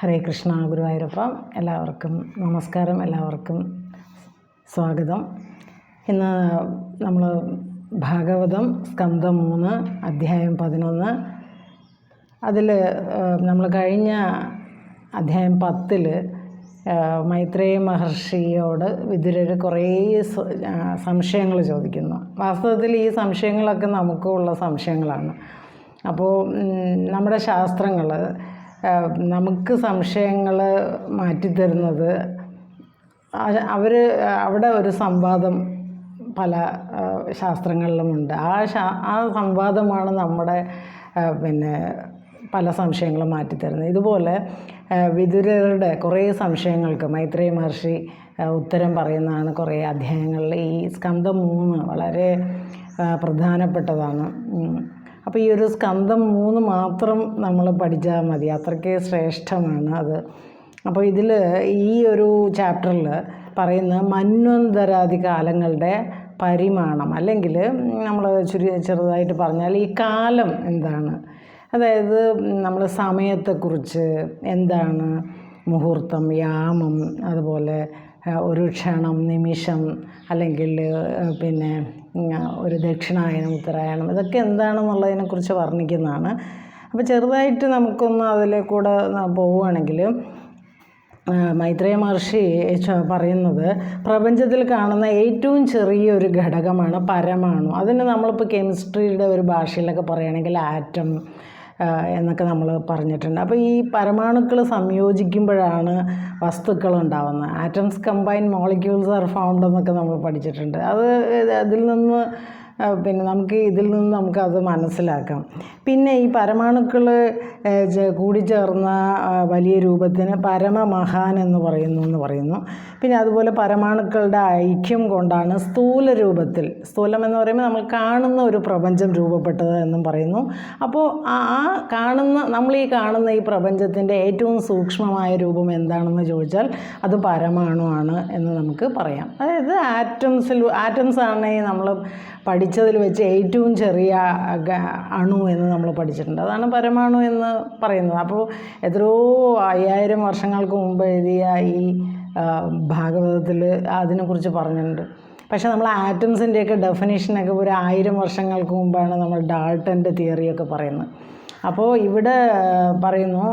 ഹരേ കൃഷ്ണ ഗുരുവായൂരപ്പ എല്ലാവർക്കും നമസ്കാരം എല്ലാവർക്കും സ്വാഗതം. ഇന്ന് നമ്മൾ ഭാഗവതം സ്കന്ധം മൂന്ന് അധ്യായം പതിനൊന്ന്. അതിൽ നമ്മൾ കഴിഞ്ഞ അധ്യായം പത്തിൽ മൈത്രേയ മഹർഷിയോട് വിതുരർ കുറേ സംശയങ്ങൾ ചോദിക്കുന്നു. വാസ്തവത്തിൽ ഈ സംശയങ്ങളൊക്കെ നമുക്കുള്ള സംശയങ്ങളാണ്. അപ്പോൾ നമ്മുടെ ശാസ്ത്രങ്ങൾ നമുക്ക് സംശയങ്ങൾ മാറ്റിത്തരുന്നത് അവർ അവിടെ ഒരു സംവാദം പല ശാസ്ത്രങ്ങളിലുമുണ്ട്. ആ ശാ ആ സംവാദമാണ് നമ്മുടെ പിന്നെ പല സംശയങ്ങളും മാറ്റിത്തരുന്നത് ഇതുപോലെ വിതുരരുടെ കുറേ സംശയങ്ങൾക്ക് മൈത്രേയ മഹർഷി ഉത്തരം പറയുന്നതാണ് കുറേ അധ്യായങ്ങളിൽ ഈ സ്കന്ധം മൂന്ന് വളരെ പ്രധാനപ്പെട്ടതാണ്. അപ്പോൾ ഈ ഒരു സ്കന്ധം മൂന്ന് മാത്രം നമ്മൾ പഠിച്ചാൽ മതി. അത്രയ്ക്ക് ശ്രേഷ്ഠമാണ് അത്. അപ്പോൾ ഇതിൽ ഈ ഒരു ചാപ്റ്ററിൽ പറയുന്ന മന്വന്തരാദി കാലങ്ങളുടെ പരിമാണം അല്ലെങ്കിൽ നമ്മൾ ചുരു ചെറുതായിട്ട് പറഞ്ഞാൽ ഈ കാലം എന്താണ്? അതായത് നമ്മൾ സമയത്തെക്കുറിച്ച് എന്താണ് മുഹൂർത്തം യാമം അതുപോലെ ഒരു ക്ഷണം നിമിഷം അല്ലെങ്കിൽ പിന്നെ ഒരു ദക്ഷിണായനം ഉത്തരായണം ഇതൊക്കെ എന്താണെന്നുള്ളതിനെക്കുറിച്ച് വർണിക്കുന്നതാണ്. അപ്പോൾ ചെറുതായിട്ട് നമുക്കൊന്ന് അതിൽ കൂടെ പോവുകയാണെങ്കിൽ മൈത്രേയ മഹർഷി പറയുന്നത് പ്രപഞ്ചത്തിൽ കാണുന്ന ഏറ്റവും ചെറിയൊരു ഘടകമാണ് പരമാണു. അതിന് നമ്മളിപ്പോൾ കെമിസ്ട്രിയുടെ ഒരു ഭാഷയിലൊക്കെ പറയുകയാണെങ്കിൽ ആറ്റം എന്നൊക്കെ നമ്മൾ പറഞ്ഞിട്ടുണ്ട്. അപ്പോൾ ഈ പരമാണുക്കൾ സംയോജിക്കുമ്പോഴാണ് വസ്തുക്കൾ ഉണ്ടാവുന്നത് atoms combine molecules are found എന്നൊക്കെ നമ്മൾ പഠിച്ചിട്ടുണ്ട്. അത് അതിൽ നിന്ന് പിന്നെ നമുക്ക് ഇതിൽ നിന്ന് നമുക്കത് മനസ്സിലാക്കാം. പിന്നെ ഈ പരമാണുക്കൾ കൂടിച്ചേർന്ന വലിയ രൂപത്തിന് പരമമഹാൻ എന്ന് പറയുന്നു എന്ന് പറയുന്നു. പിന്നെ അതുപോലെ പരമാണുക്കളുടെ ഐക്യം കൊണ്ടാണ് സ്ഥൂല രൂപത്തിൽ സ്ഥൂലം എന്ന് പറയുമ്പോൾ നമ്മൾ കാണുന്ന ഒരു പ്രപഞ്ചം രൂപപ്പെട്ടത് എന്നും പറയുന്നു. അപ്പോൾ ആ കാണുന്ന നമ്മൾ ഈ കാണുന്ന ഈ പ്രപഞ്ചത്തിന്റെ ഏറ്റവും സൂക്ഷ്മമായ രൂപം എന്താണെന്ന് ചോദിച്ചാൽ അത് പരമാണു ആണ് എന്ന് നമുക്ക് പറയാം. അതായത് ആറ്റംസിൽ ആറ്റംസ് ആണെങ്കിൽ നമ്മൾ പഠിച്ചതിൽ വെച്ച് ഏറ്റവും ചെറിയ അണു എന്ന് നമ്മൾ പഠിച്ചിട്ടുണ്ട്. അതാണ് പരമാണു എന്ന് പറയുന്നത്. അപ്പോൾ എത്രയോ അയ്യായിരം വർഷങ്ങൾക്ക് മുമ്പ് എഴുതിയ ഈ ഭാഗവതത്തിൽ അതിനെക്കുറിച്ച് പറഞ്ഞിട്ടുണ്ട്. പക്ഷേ നമ്മൾ ആറ്റംസിന്റെയൊക്കെ ഡെഫിനേഷനൊക്കെ ഒരു ആയിരം വർഷങ്ങൾക്ക് മുമ്പാണ് നമ്മൾ ഡാൾട്ടന്റെ തിയറിയൊക്കെ പറയുന്നത്. അപ്പോൾ ഇവിടെ പറയുന്നു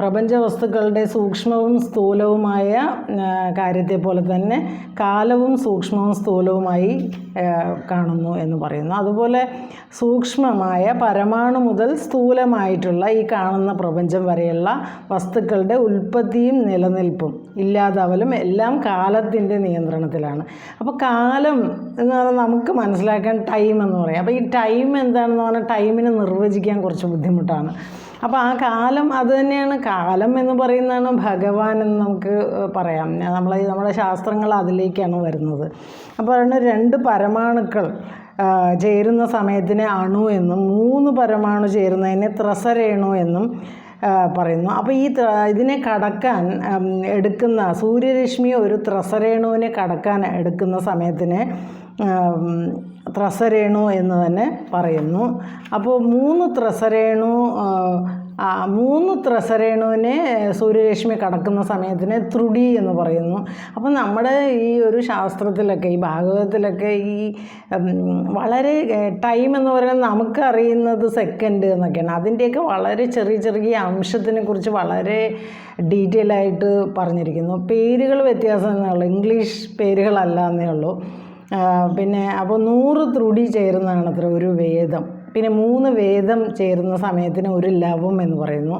പ്രപഞ്ച വസ്തുക്കളുടെ സൂക്ഷ്മവും സ്ഥൂലവുമായ കാര്യത്തെ പോലെ തന്നെ കാലവും സൂക്ഷ്മവും സ്ഥൂലവുമായി കാണുന്നു എന്ന് പറയുന്നു. അതുപോലെ സൂക്ഷ്മമായ പരമാണു മുതൽ സ്ഥൂലമായിട്ടുള്ള ഈ കാണുന്ന പ്രപഞ്ചം വരെയുള്ള വസ്തുക്കളുടെ ഉൽപ്പത്തിയും നിലനിൽപ്പും ഇല്ലാതാവലും എല്ലാം കാലത്തിന്റെ നിയന്ത്രണത്തിലാണ്. അപ്പോൾ കാലം എന്ന് പറഞ്ഞാൽ നമുക്ക് മനസ്സിലാക്കാൻ ടൈം എന്ന് പറയും. അപ്പോൾ ഈ ടൈം എന്താണെന്ന് പറഞ്ഞാൽ ടൈമിനെ നിർവചിക്കാൻ കുറച്ച് ബുദ്ധിമുട്ടാണ്. അപ്പോൾ ആ കാലം അത് തന്നെയാണ്. കാലം എന്ന് പറയുന്നതാണ് ഭഗവാൻ എന്ന് നമുക്ക് പറയാം. നമ്മൾ നമ്മുടെ ശാസ്ത്രങ്ങൾ അതിലേക്കാണ് വരുന്നത്. അപ്പോൾ പറയുന്നത് രണ്ട് പരമാണുക്കൾ ചേരുന്ന സമയത്തിനെ അണു എന്നും മൂന്ന് പരമാണു ചേരുന്നതിനെ ത്രസരേണു എന്നും പറയുന്നു. അപ്പോൾ ഈ ഇതിനെ കടക്കാൻ എടുക്കുന്ന സൂര്യരശ്മി ഒരു ത്രസരേണുവിനെ കടക്കാൻ എടുക്കുന്ന സമയത്തിന് ത്രസരേണു എന്ന് തന്നെ പറയുന്നു. അപ്പോൾ മൂന്ന് ത്രസരേണു മൂന്ന് ത്രസരേണുവിനെ സൂര്യരശ്മി കടക്കുന്ന സമയത്തിന് ത്രുടി എന്ന് പറയുന്നു. അപ്പം നമ്മുടെ ഈ ഒരു ശാസ്ത്രത്തിലൊക്കെ ഈ ഭാഗവതത്തിലൊക്കെ ഈ വളരെ ടൈം എന്ന് പറയുന്നത് നമുക്ക് അറിയുന്നത് സെക്കൻഡ് എന്നൊക്കെയാണ്. അതിന്റെയൊക്കെ വളരെ ചെറിയ ചെറിയ അംശത്തിനെ കുറിച്ച് വളരെ ഡീറ്റെയിൽ ആയിട്ട് പറഞ്ഞിരിക്കുന്നു. പേരുകൾ വ്യത്യാസം എന്നേ ഉള്ളൂ. ഇംഗ്ലീഷ് പേരുകളല്ല എന്നേ ഉള്ളൂ. പിന്നെ അപ്പോൾ നൂറ് ത്രുടി ചേരുന്നതാണ് അത്ര ഒരു വേദം. പിന്നെ മൂന്ന് വേദം ചേരുന്ന സമയത്തിന് ഒരു ലവം എന്ന് പറയുന്നു.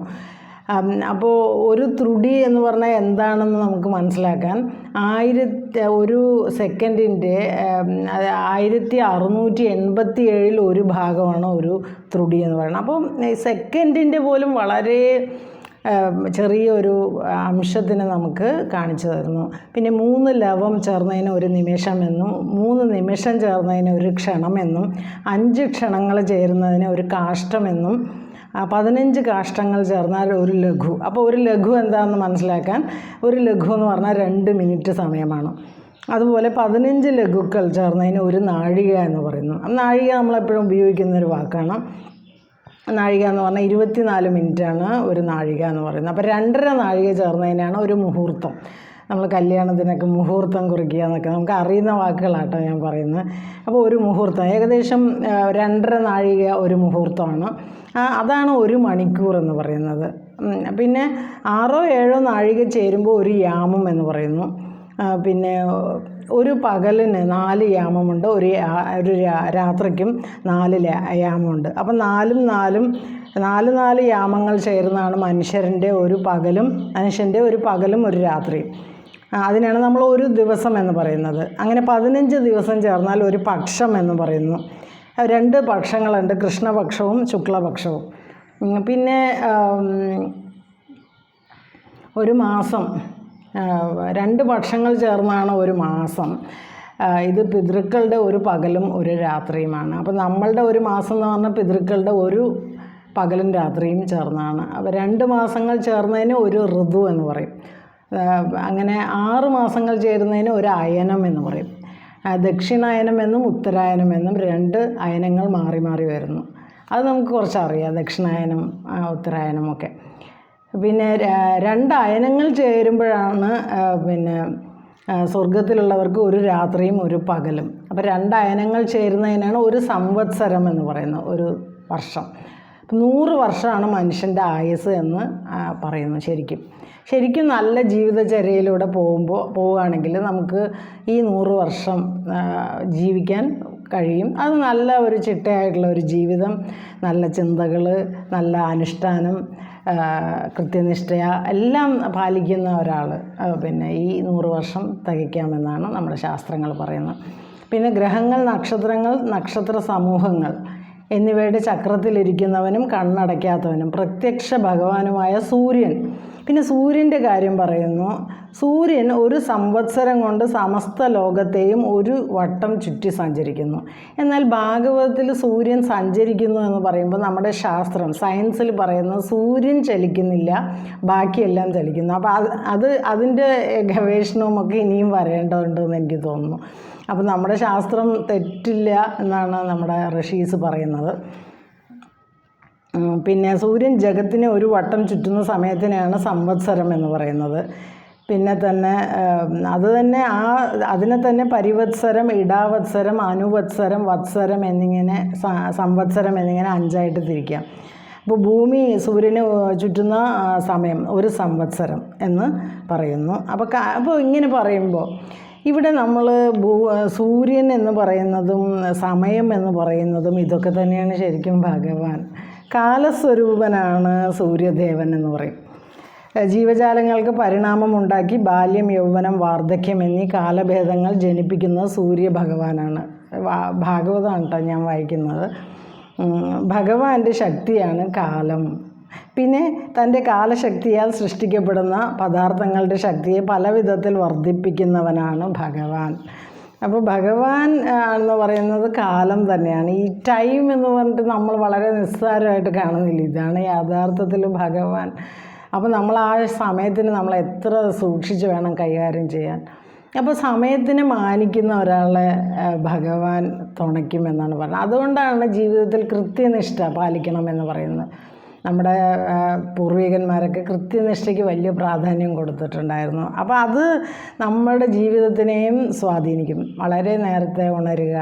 അപ്പോൾ ഒരു ത്രുടി എന്ന് പറഞ്ഞാൽ എന്താണെന്ന് നമുക്ക് മനസ്സിലാക്കാൻ ആയിരത്തി ഒരു സെക്കൻഡിന്റെ ആയിരത്തി അറുന്നൂറ്റി എൺപത്തി ഏഴിൽ ഒരു ഭാഗമാണ് ഒരു ത്രുടി എന്ന് പറയുന്നത്. അപ്പം സെക്കൻഡിന്റെ പോലും വളരെ ചെറിയൊരു അംശത്തിന് നമുക്ക് കാണിച്ചു തരുന്നു. പിന്നെ മൂന്ന് ലവം ചേർന്നതിന് ഒരു നിമിഷമെന്നും മൂന്ന് നിമിഷം ചേർന്നതിന് ഒരു ക്ഷണമെന്നും അഞ്ച് ക്ഷണങ്ങൾ ചേരുന്നതിന് ഒരു കാഷ്ടമെന്നും പതിനഞ്ച് കാഷ്ടങ്ങൾ ചേർന്നാൽ ഒരു ലഘു. അപ്പോൾ ഒരു ലഘു എന്താണെന്ന് മനസ്സിലാക്കാൻ ഒരു ലഘു എന്ന് പറഞ്ഞാൽ രണ്ട് മിനിറ്റ് സമയമാണ്. അതുപോലെ പതിനഞ്ച് ലഘുക്കൾ ചേർന്നതിന് ഒരു നാഴിക എന്ന് പറയുന്നു. നാഴിക നമ്മളെപ്പോഴും ഉപയോഗിക്കുന്ന ഒരു വാക്കാണ്. നാഴിക എന്ന് പറഞ്ഞാൽ ഇരുപത്തിനാല് മിനിറ്റാണ് ഒരു നാഴിക എന്ന് പറയുന്നത്. അപ്പോൾ രണ്ടര നാഴിക ചേർന്നതിനാണ് ഒരു മുഹൂർത്തം. നമ്മൾ കല്യാണത്തിനൊക്കെ മുഹൂർത്തം കുറിക്കുക എന്നൊക്കെ നമുക്ക് അറിയുന്ന വാക്കുകളാട്ടോ ഞാൻ പറയുന്നത്. അപ്പോൾ ഒരു മുഹൂർത്തം. ഏകദേശം രണ്ടര നാഴിക ഒരു മുഹൂർത്തമാണ്. അതാണ് ഒരു മണിക്കൂർ എന്ന് പറയുന്നത്. പിന്നെ ആറോ ഏഴോ നാഴിക ചേരുമ്പോൾ ഒരു യാമം എന്ന് പറയുന്നു. പിന്നെ ഒരു പകലിന് നാല് യാമമുണ്ട്. ഒരു ഒരു രാത്രിക്കും നാല് യാമമുണ്ട്. അപ്പം നാലും നാലും നാല് നാല് യാമങ്ങൾ ചേർന്നാണ് മനുഷ്യന്റെ ഒരു പകലും മനുഷ്യന്റെ ഒരു പകലും ഒരു രാത്രിയും. അതിനാണ് നമ്മൾ ഒരു ദിവസം എന്ന് പറയുന്നത്. അങ്ങനെ പതിനഞ്ച് ദിവസം ചേർന്നാൽ ഒരു പക്ഷം എന്ന് പറയുന്നു. രണ്ട് പക്ഷങ്ങളുണ്ട്. കൃഷ്ണപക്ഷവും ശുക്ലപക്ഷവും. പിന്നെ ഒരു മാസം രണ്ട് പക്ഷങ്ങൾ ചേർന്നാണ് ഒരു മാസം. ഇത് പിതൃക്കളുടെ ഒരു പകലും ഒരു രാത്രിയുമാണ്. അപ്പോൾ നമ്മളുടെ ഒരു മാസം എന്ന് പറഞ്ഞാൽ പിതൃക്കളുടെ ഒരു പകലും രാത്രിയും ചേർന്നാണ്. അപ്പോൾ രണ്ട് മാസങ്ങൾ ചേർന്നതിന് ഒരു ഋതു എന്ന് പറയും. അങ്ങനെ ആറ് മാസങ്ങൾ ചേരുന്നതിന് ഒരു അയനം എന്ന് പറയും. ദക്ഷിണായനം എന്നും ഉത്തരായനം എന്നും രണ്ട് അയനങ്ങൾ മാറി മാറി വരുന്നു. അത് നമുക്ക് കുറച്ച് അറിയാം ദക്ഷിണായനം ഉത്തരായനമൊക്കെ പിന്നെ രണ്ട് അയനങ്ങൾ ചേരുമ്പോഴാണ് പിന്നെ സ്വർഗത്തിലുള്ളവർക്ക് ഒരു രാത്രിയും ഒരു പകലും. അപ്പോൾ രണ്ട് അയനങ്ങൾ ചേരുന്നതിനാണ് ഒരു സംവത്സരം എന്ന് പറയുന്നത് ഒരു വർഷം. നൂറ് വർഷമാണ് മനുഷ്യന്റെ ആയുസ് എന്ന് പറയുന്നു ശരിക്കും. ശരിക്കും നല്ല ജീവിതചര്യയിലൂടെ പോകുമ്പോൾ പോവുകയാണെങ്കിൽ നമുക്ക് ഈ നൂറ് വർഷം ജീവിക്കാൻ കഴിയും. അത് നല്ല ഒരു ചിട്ടയായിട്ടുള്ള ഒരു ജീവിതം നല്ല ചിന്തകൾ നല്ല അനുഷ്ഠാനം കൃത്യനിഷ്ഠയ എല്ലാം പാലിക്കുന്ന ഒരാൾ പിന്നെ ഈ നൂറ് വർഷം തികയ്ക്കാമെന്നാണ് നമ്മുടെ ശാസ്ത്രങ്ങൾ പറയുന്നത്. പിന്നെ ഗ്രഹങ്ങൾ നക്ഷത്രങ്ങൾ നക്ഷത്ര സമൂഹങ്ങൾ എന്നിവയുടെ ചക്രത്തിലിരിക്കുന്നവനും കണ്ണടയ്ക്കാത്തവനും പ്രത്യക്ഷ ഭഗവാനുമായ സൂര്യൻ പിന്നെ സൂര്യന്റെ കാര്യം പറയുന്നു. സൂര്യൻ ഒരു സംവത്സരം കൊണ്ട് സമസ്ത ലോകത്തെയും ഒരു വട്ടം ചുറ്റി സഞ്ചരിക്കുന്നു. എന്നാൽ ഭാഗവതത്തിൽ സൂര്യൻ സഞ്ചരിക്കുന്നു എന്ന് പറയുമ്പോൾ നമ്മുടെ ശാസ്ത്രം സയൻസിൽ പറയുന്നത് സൂര്യൻ ചലിക്കുന്നില്ല ബാക്കിയെല്ലാം ചലിക്കുന്നു. അപ്പോൾ അത് അത് അതിന്റെ ഗവേഷണവുമൊക്കെ ഇനിയും വരേണ്ടതുണ്ടെന്ന് എനിക്ക് തോന്നുന്നു. അപ്പോൾ നമ്മുടെ ശാസ്ത്രം തെറ്റില്ല എന്നാണ് നമ്മുടെ ഋഷീസ് പറയുന്നത്. പിന്നെ സൂര്യൻ ജഗത്തിനെ ഒരു വട്ടം ചുറ്റുന്ന സമയത്തിനെയാണ് സംവത്സരം എന്ന് പറയുന്നത്. പിന്നെ തന്നെ അത് തന്നെ ആ അതിനെ തന്നെ പരിവത്സരം ഇടാവത്സരം അനുവത്സരം വത്സരം എന്നിങ്ങനെ സംവത്സരം എന്നിങ്ങനെ അഞ്ചായിട്ട് തിരിക്കാം. അപ്പോൾ ഭൂമി സൂര്യനെ ചുറ്റുന്ന സമയം ഒരു സംവത്സരം എന്ന് പറയുന്നു. അപ്പോൾ അപ്പോൾ ഇങ്ങനെ പറയുമ്പോൾ ഇവിടെ നമ്മൾ ഭൂ സൂര്യൻ എന്ന് പറയുന്നതും സമയം എന്ന് പറയുന്നതും ഇതൊക്കെ തന്നെയാണ് ശരിക്കും ഭഗവാൻ. കാലസ്വരൂപനാണ് സൂര്യദേവൻ എന്ന് പറയും. ജീവജാലങ്ങൾക്ക് പരിണാമം ഉണ്ടാക്കി ബാല്യം യൗവനം വാർദ്ധക്യം എന്നീ കാലഭേദങ്ങൾ ജനിപ്പിക്കുന്നത് സൂര്യഭഗവാനാണ്. ഭാഗവതമാണ് കേട്ടോ ഞാൻ വായിക്കുന്നത്. ഭഗവാന്റെ ശക്തിയാണ് കാലം. പിന്നെ തന്റെ കാലശക്തിയാൽ സൃഷ്ടിക്കപ്പെടുന്ന പദാർത്ഥങ്ങളുടെ ശക്തിയെ പല വിധത്തിൽ വർദ്ധിപ്പിക്കുന്നവനാണ് ഭഗവാൻ. അപ്പോൾ ഭഗവാൻ എന്ന് പറയുന്നത് കാലം തന്നെയാണ്. ഈ ടൈം എന്ന് പറഞ്ഞിട്ട് നമ്മൾ വളരെ നിസ്സാരമായിട്ട് കാണുന്നില്ല. ഇതാണ് യഥാർത്ഥത്തിൽ ഭഗവാൻ. അപ്പോൾ നമ്മൾ ആ സമയത്തിന് നമ്മൾ എത്ര സൂക്ഷിച്ച് വേണം കൈകാര്യം ചെയ്യാൻ. അപ്പോൾ സമയത്തിനെ മാനിക്കുന്ന ഒരാളെ ഭഗവാൻ തുണയ്ക്കുമെന്നാണ് പറയുന്നത് അതുകൊണ്ടാണ് ജീവിതത്തിൽ കൃത്യനിഷ്ഠ പാലിക്കണമെന്ന് പറയുന്നത്. നമ്മുടെ പൂർവികന്മാരൊക്കെ കൃത്യനിഷ്ഠയ്ക്ക് വലിയ പ്രാധാന്യം കൊടുത്തിട്ടുണ്ടായിരുന്നു. അപ്പോൾ അത് നമ്മുടെ ജീവിതത്തിനെയും സ്വാധീനിക്കും. വളരെ നേരത്തെ ഉണരുക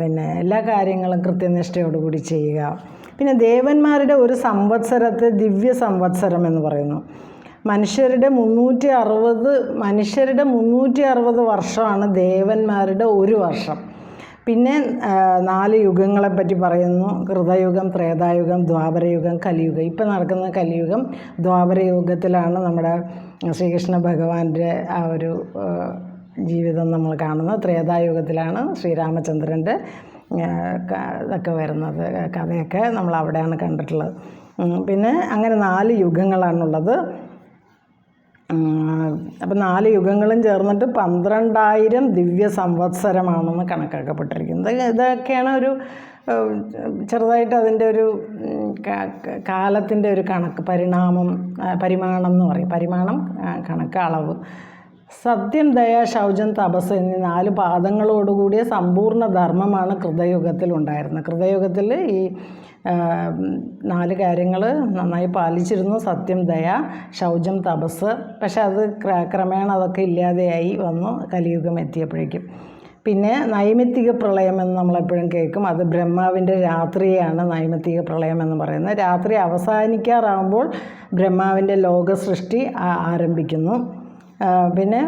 പിന്നെ എല്ലാ കാര്യങ്ങളും കൃത്യനിഷ്ഠയോടുകൂടി ചെയ്യുക. പിന്നെ ദേവന്മാരുടെ ഒരു സംവത്സരത്തെ ദിവ്യ സംവത്സരം എന്ന് പറയുന്നു. മനുഷ്യരുടെ മുന്നൂറ്റി അറുപത് മനുഷ്യരുടെ മുന്നൂറ്റി അറുപത് വർഷമാണ് ദേവന്മാരുടെ ഒരു വർഷം. പിന്നെ നാല് യുഗങ്ങളെ പറ്റി പറയുന്നു. കൃതയുഗം ത്രേതായുഗം ദ്വാപരയുഗം കലിയുഗം. ഇപ്പം നടക്കുന്ന കലിയുഗം ദ്വാപരയുഗത്തിലാണ് നമ്മുടെ ശ്രീകൃഷ്ണ ഭഗവാന്റെ ആ ഒരു ജീവിതം നമ്മൾ കാണുന്നത്. ത്രേതായുഗത്തിലാണ് ശ്രീരാമചന്ദ്രന്റെ ഇതൊക്കെ വരുന്നത് കഥയൊക്കെ നമ്മൾ അവിടെയാണ് കണ്ടിട്ടുള്ളത് പിന്നെ അങ്ങനെ നാല് യുഗങ്ങളാണുള്ളത്. അപ്പം നാല് യുഗങ്ങളും ചേർന്നിട്ട് പന്ത്രണ്ടായിരം ദിവ്യ സംവത്സരമാണെന്ന് കണക്കാക്കപ്പെട്ടിരിക്കുന്നത് ഇതൊക്കെയാണ് ഒരു ചെറുതായിട്ട് അതിന്റെ ഒരു കാലത്തിന്റെ ഒരു കണക്ക് പരിണാമം പരിമാണം എന്ന് പറയും. പരിമാണം കണക്ക് അളവ്. സത്യം ദയ ശൗചം തപസ് എന്നീ നാല് പാദങ്ങളോടുകൂടിയ സമ്പൂർണ ധർമ്മമാണ് കൃതയുഗത്തിൽ ഉണ്ടായിരുന്നത് കൃതയുഗത്തിൽ ഈ നാല് കാര്യങ്ങൾ നന്നായി പാലിച്ചിരുന്നു. സത്യം ദയ ശൗചം തപസ്. പക്ഷെ അത് ക്രമേണ അതൊക്കെ ഇല്ലാതെയായി വന്നു. കലിയുഗം എത്തിയപ്പോഴേക്കും. പിന്നെ നൈമിത്തിക പ്രളയം എന്ന് നമ്മളെപ്പോഴും കേൾക്കും. അത് ബ്രഹ്മാവിന്റെ രാത്രിയാണ് നൈമിത്തിക പ്രളയം എന്ന് പറയുന്നത്. രാത്രി അവസാനിക്കാറാകുമ്പോൾ ബ്രഹ്മാവിന്റെ ലോക സൃഷ്ടി ആരംഭിക്കുന്നു. പിന്നെ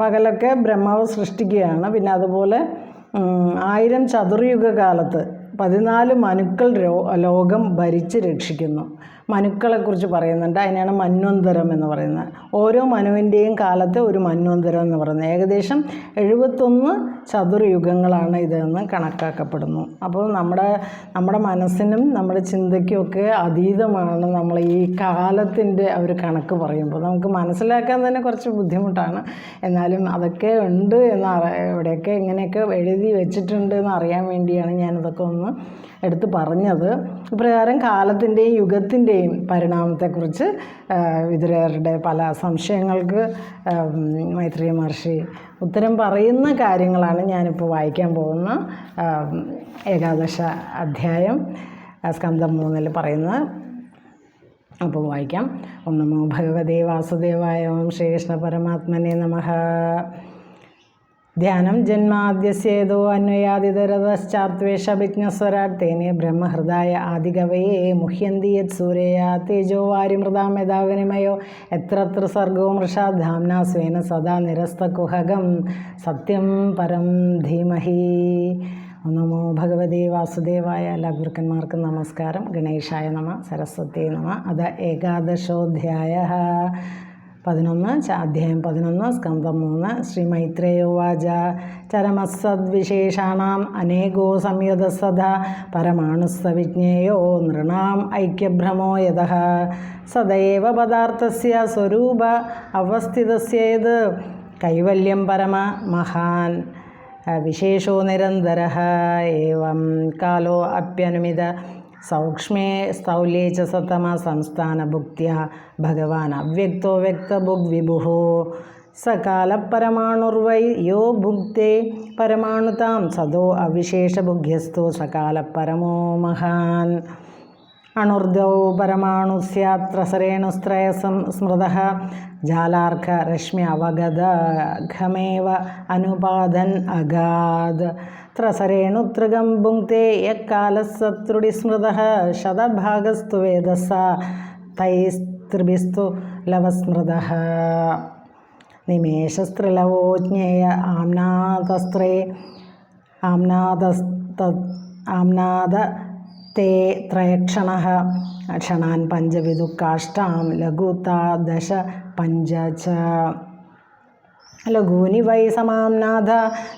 പകലൊക്കെ ബ്രഹ്മാവ് സൃഷ്ടിക്കുകയാണ്. പിന്നെ അതുപോലെ ആയിരം ചതുർയുഗ കാലത്ത് പതിനാല് മനുക്കൾ ലോകം ഭരിച്ച് രക്ഷിക്കുന്നു. മനുക്കളെക്കുറിച്ച് പറയുന്നുണ്ട്. അതിനാണ് മന്വന്തരം എന്ന് പറയുന്നത്. ഓരോ മനുവിന്റെയും കാലത്തെ ഒരു മന്വന്തരം എന്ന് പറയുന്നത്. ഏകദേശം എഴുപത്തൊന്ന് ചതുർയുഗങ്ങളാണ് ഇതെന്ന് കണക്കാക്കപ്പെടുന്നു. അപ്പോൾ നമ്മുടെ നമ്മുടെ മനസ്സിനും നമ്മുടെ ചിന്തയ്ക്കും ഒക്കെ അതീതമാണ് നമ്മൾ ഈ കാലത്തിന്റെ ഒരു കണക്ക് പറയുമ്പോൾ. നമുക്ക് മനസ്സിലാക്കാൻ തന്നെ കുറച്ച് ബുദ്ധിമുട്ടാണ്. എന്നാലും അതൊക്കെ ഉണ്ട് എന്ന് ഇവിടെയൊക്കെ ഇങ്ങനെയൊക്കെ എഴുതി വെച്ചിട്ടുണ്ട് എന്ന് അറിയാൻ വേണ്ടിയാണ് ഞാനിതൊക്കെ ഒന്ന് എടുത്ത് പറഞ്ഞത്. ഇപ്രകാരം കാലത്തിന്റെയും യുഗത്തിന്റെയും പരിണാമത്തെക്കുറിച്ച് ആ, വിതുരരുടെ പല സംശയങ്ങൾക്ക് മൈത്രി മഹർഷി ഉത്തരം പറയുന്ന കാര്യങ്ങളാണ് ഞാനിപ്പോൾ വായിക്കാൻ പോകുന്ന ഏകാദശ അധ്യായം സ്കന്ധം മൂന്നിൽ പറയുന്നത്. അപ്പോൾ വായിക്കാം. ഓം ഭഗവതേ വാസുദേവായ ഓം ശ്രീകൃഷ്ണ പരമാത്മനെ നമഃ ധ്യാനം ജന്മാദ്യസ്യേതോ അന്വയാദിതരതശ്ചാത്വേഷഭിജ്ഞസ്വരാട് തേനെ ബ്രഹ്മഹൃദായ ആദികവയെ മുഹ്യന്തി യത് സൂരയ തേജോ വാരിമൃതാം യഥാവിനിമയോ എത്രത്ര സർഗോ മൃഷാ ധാംന സ്വേന സദാ നിരസ്തകുഹകം സത്യം പരം ധീമഹി. നമോ ഭഗവതി വാസുദേവായ എല്ലാ ഗുരുക്കന്മാർക്കും നമസ്കാരം. ഗണേശായ നമ സരസ്വതി നമ അത ഏകാദശോധ്യായ. പതിനൊന്ന് അധ്യായം പതിനൊന്ന് സ്കന്ധം മൂന്ന് ശ്രീ മൈത്രേയോവാച ചരമസദ്വിശേഷാണാം അനേകോ സംയുതസദ. പരമാണുസ്സവിജ്ഞേയോ നൃണാം ഐക്യഭ്രമോ യത സദൈവ പദാർത്ഥസ്യ സ്വരൂപ അവസ്ഥിതസ്യേത്. കൈവല്യം പരമ മഹാൻ വിശേഷോ നിരന്തര. കാലോ അപ്യനുമിത. സൗക്ഷ്മേ സ്ഥൗല്യേ ച സതമ സംസ്ഥാനഭുക്ത്യ ഭഗവാൻ അവ്യക്തോ വ്യക്തഭുഗ്വിഭു സകാലപരമാണുർവൈ യോ ഭുക്തേ പരമാണുതാം സദോ അവിശേഷഭുഗ്യസ്തു സകാലപരമോ മഹാൻ. അണുർദൗ പരമാണു സ്യാത് ത്രസരേണുസ്ത്രയ സ്മൃത. ജാലാർക്ക രശ്മി അവഗത ഘമേവ അനുപാതൻ അഗാദ് ത്രസരേണുതൃഗം ഭുങ്ക്തേ യക്കാലസത്രുടി സ്മൃത ശതഭാഗസ്തു വേദസ തൈസ്ത്രിഭിസ്തു ലവസ്മൃത. നിമേഷസ്ത്രിലവോ ജ്ഞേയ ആംനാദസ്ത്രേ ആംനാദസ്ത ആംനാദ തേ ത്രയക്ഷണ. ക്ഷണാൻ പഞ്ചവിദു കാഷ്ടാം ലഘുതാ ദശ പഞ്ച ലഘൂനി വൈ സമാംനാഥ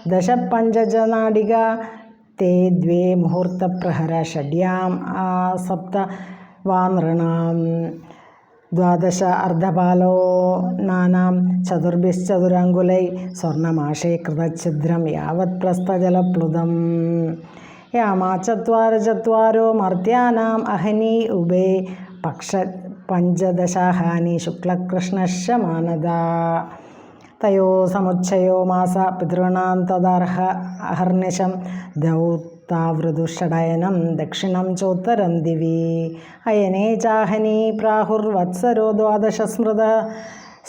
ദശ പഞ്ച ച നാടിക തേ ദ്വേ മുഹൂർത്തപ്രഹര ഷഡ്യാം ആ സപ്ത വാ നൃണാം ദ്വാദശ അർദ്ധപാലോ നാനാം ചതുർഭിശ്ചതുരങ്കുലൈ സ്വർണമാഷേ കൃതഛിദ്രം യാവത് പ്രസ്ഥജലപ്ലുതം യാമാ ചത്വാര ചത്വാരോ മർത്യാനാം തയോ സമുച്ചയോ മാസ പിതॄണാം തദർഹ അഹർനിശം ദൗത്താവൃതുഷടയനം ദക്ഷിണം ചോത്തരം ദിവി അയനേ ചാഹനി പ്രാഹുർവത്സരോ ദ്വാദശ സ്മൃത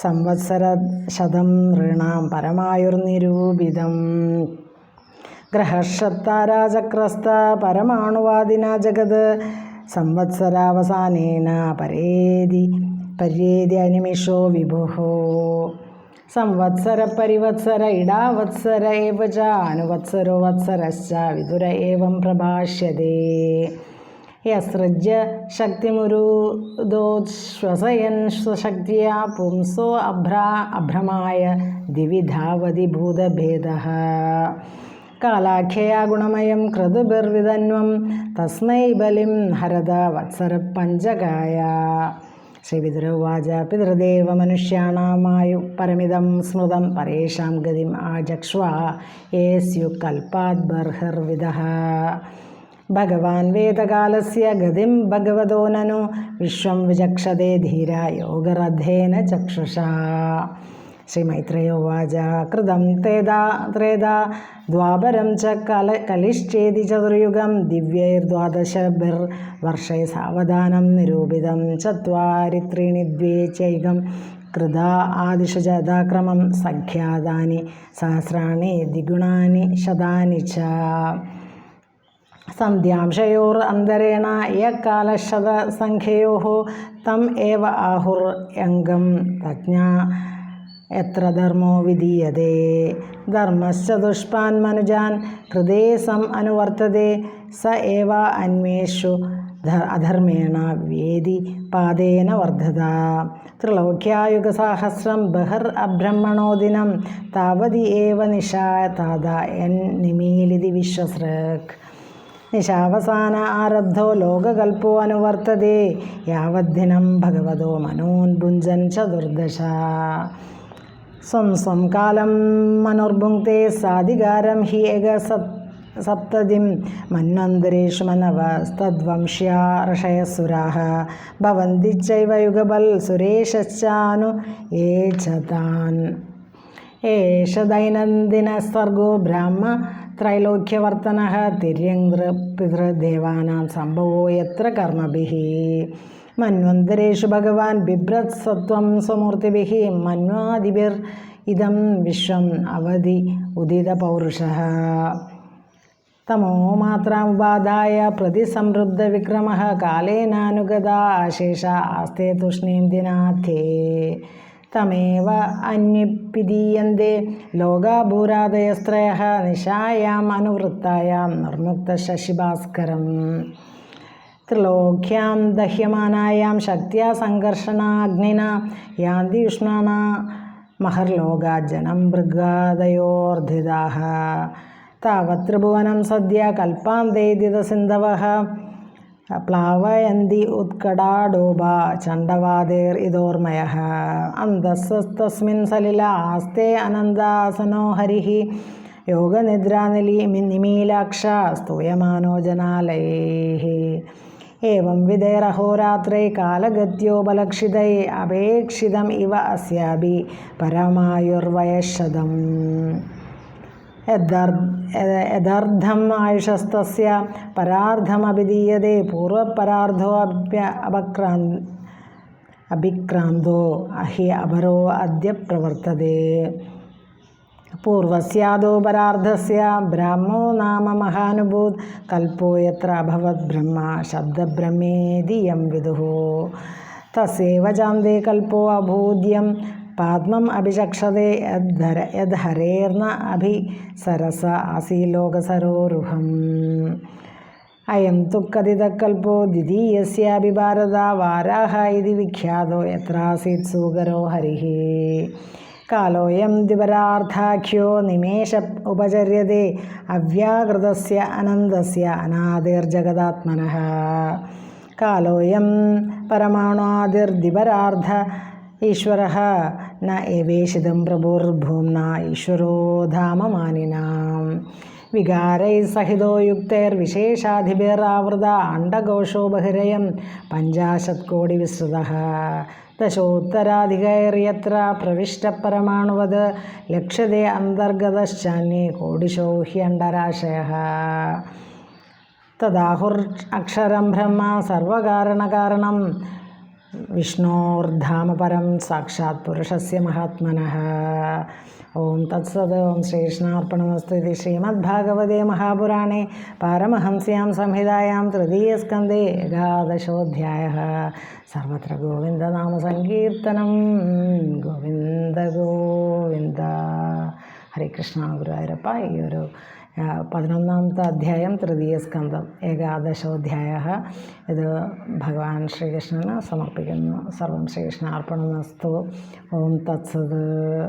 സംവത്സര ശതം നൃണാം പരമായുർനിരൂപിതം ഗ്രഹക്ഷത്താരാചക്രസ്ത പരമാണുവാദിന ജഗത് സംവത്സരാവസാനേന പരേതി പര്യേതി അനിമിഷോ വിഭുഃ സംവത്സര പരിവത്സര ഇടാവത്സര ഏവ ച അനുവത്സരോ വത്സരശ്ച വിതുര ഏവം പ്രഭാഷ്യതേ. യസൃജ്യ ശക്തിമുരുദോശ്വസയൻ സ്വശക്തിയ പുംസോ അഭ്രാ അഭ്രമായ ദിവിധാവതി ഭൂതഭേദ. കാലാഖ്യയാ ഗുണമയം ക്രതുബിർവിധന്വം തസ്മൈ ബലിം ഹരത വത്സര പഞ്ചകായ. ശ്രീവിതുരവാച പിതൃദേവ മനുഷ്യാണാമായു പരമിതം സ്മൃതം പരേഷാം ഗതിം ആചക്ഷ്വ യേസ്യു കൽപ്പാത് ബർഹിർവിദ ഭഗവാൻ വേദകാലസ്യ ഗതിം ഭഗവതോ നനു വിശ്വം വിചക്ഷതേ ധീര യോഗരഥേന ചക്ഷുഷാ. ശ്രീമൈത്രേയോവാച കൃതം തേതാ ത്രേതാ ദ്വാപരം ച കല കലിശ്ചേതി ചതുർയുഗം ദിവ്യൈർദ്വാദശഭിർവർഷൈ സാവധാനം നിരൂപിതം ചത്വാരി ത്രീണി ദ്വേ ചൈകം കൃത ആദിഷു ച യഥാക്രമം സംഖ്യാതാനി സഹസ്രാണി ദ്വിഗുണാനി ശതാനി ച. സന്ധ്യാംശയോർ അന്തരേണ യക്കാലശതസംഖ്യയോ തം ഏവ ആഹുർ അംഗം തജ്ഞ എത്ര ധർമ്മോ വിധീയതേ? ധർമ്മശ്ചതുഷ്പാൻ മനുജാൻ കൃതേ സം അനുവർത്തതേ സ ഏവ അന്വേഷു അധർമ്മേണ വേദി പാദേന വർദ്ധത. ത്രിലോക്യായുഗസാഹസ്രം ബഹർ അബ്രഹ്മണോ ദിനം താവതി ഏവ നിശാ താത എൻ നിമീലിതി വിശ്വസൃക് നിശാവസാന ആരബ്ധോ ലോകകൽപ്പോ അനുവർത്തതേ യാവദ്ദിനം ഭഗവതോ മനോൻഭുഞ്ചൻ ചതുർദശ. സ്വം കാലം മനുർഭുങ്ക്തേ സാധികാരം ഹി ഏക സത് സപ്തതിം. മന്വന്തരേഷു ചൈവ യുഗബൽ സുരേഷശ്ചാനു ഏചതാൻ ഏഷ ദൈനംദിനസർഗോ ബ്രാഹ്മ ത്രൈലോക്യവർത്തന തിര്യങ്കൃപിതൃദേവാനാം സംഭവോ എത്ര കർമ്മഭിः. മന്വന്തരേഷു ഭഗവാൻ ബിഭ്രത് സത്വം സ്വമൂർത്തിഭിः മന്വാദിഭിർ ഇതം വിശ്വം അവധി ഉദിതപൗരുഷः തമോ മാത്രമുപാധായ പ്രതിസമൃദ്ധവിക്രമः കാലേനാനുഗത ആശേഷ ആസ്തെ തൂഷ്ണീന്ദിനാഥേ തമേവ അന്യപിദീയന്തെ ലോകാഭൂരാദയസ്ത്രയ നിശായാം അനുവൃത്തായാം നിർമുക്തശശിഭാസ്കരം. ത്രിലോക്യാം ദഹ്യമാനായാം ശക്തിയാ സംഘർഷണാഗ്നിന യാന്തി ഉഷ്ണാണ മഹർലോകാജനം മൃഗാദയോർധിതാഹ താവത്രിഭുവനം താവത് ത്രിഭുവനം സദ്യ കൽപ്പാന്തേദിതസിന്ധവः പ്ലാവയന്തി ഉത്കടാഡോബ ചണ്ഡവാദേർ ഇതോർമയ. അന്തസ്തസ്മിൻ സലില ആസ്തേ അനന്താസനോ ഹരി. യോഗനിദ്രാനിലി നിമീലാക്ഷ സ്തൂയമാനോ ജനാലയേ. ഏവം വിധൈരഹോരാത്രൈ കാലഗത്യോപലക്ഷിതൈ അപേക്ഷിതം ഇവ അസ്യാഭി പരമായുർവയശതം യഥാർത്ഥം ആയുഷസ്തസ്യ പരാർദ്ധമഭിധീയതേ പൂർവപരാർദ്ധോപ്യ അപക്രാ അഭിക്രാന്തോ അഹി അപരോ അദ്യ പ്രവർത്തതേ पूर्वस्यादोपरार्धस्य ब्रह्मो नाम महानुभूत्। कल्पो यत्र अभवद्ब्रह्म शब्दब्रह्मेदियं विदुः। तस्यैव जान्ते कल्पो अभूद्यं। पाद्मम् अभिचक्षते यद्धर यद्धरेर्न अभिसरस आसीलोकसरोरुहम् अयं तु कथितकल्पो द्वितीयस्याभिभारदा वाराः इति विख्यातो यत्रासीत् सूगरो हरिः। കാലോയം ദിവരാർദ്ധാഖ്യോ നിമേഷ ഉപചര്യതേ അവ്യാകൃതസ്യ അനന്തസ്യ അനാദിർജഗതാത്മനഃ കാലോയം പരമാണാദിർദ്വിപരാർദ്ധ ഈശ്വര ന ഏവേഷിതം പ്രഭുർഭൂംന ഈശ്വരോ ധാമമാനിനാം വികാരൈ സഹിതോ യുക്തൈർവിശേഷാധിഭിരാവൃത അണ്ടഘോഷോ ബഹിരയം പഞ്ചാശത് കോടി വിസ്തൃത ദശോത്തരാധികൈര്യത്ര പ്രവിഷ്ടപരമാണുവത് ലക്ഷ്യത്തെ അന്തർഗതശ്ചാന്യേ കോടിശോ ഹ്യണ്ടരാശയ തദാഹുർ അക്ഷരം ബ്രഹ്മ സർവകാരണകാരണം. വിഷ്ണോർധാമപരം സാക്ഷാത് പുരുഷസ്യ മഹാത്മന ഓം തത്സത് ഓം ശ്രീകൃഷ്ണാർപ്പണമസ്തു ഇതി ശ്രീമദ്ഭാഗവതേ മഹാപുരാണേ പാരമഹംസ്യാം സംഹിതായാം തൃതീയസ്കന്ധേ ഏകാദശോധ്യായ സർവത്ര ഗോവിന്ദനാമസങ്കീർത്തനം ഗോവിന്ദ ഗോവിന്ദ ഹരേ കൃഷ്ണ ഗുരുവായൂരപ്പ ഈ ഒരു പതിനൊന്നാമത്തെ അധ്യായം തൃതീയ സ്കന്ധം ഏകാദശോധ്യായ. ഇത് ഭഗവാൻ ശ്രീകൃഷ്ണന് സമർപ്പിക്കുന്നു. സർവം ശ്രീകൃഷ്ണ അർപ്പണമസ്തു ഓം തത്സത്.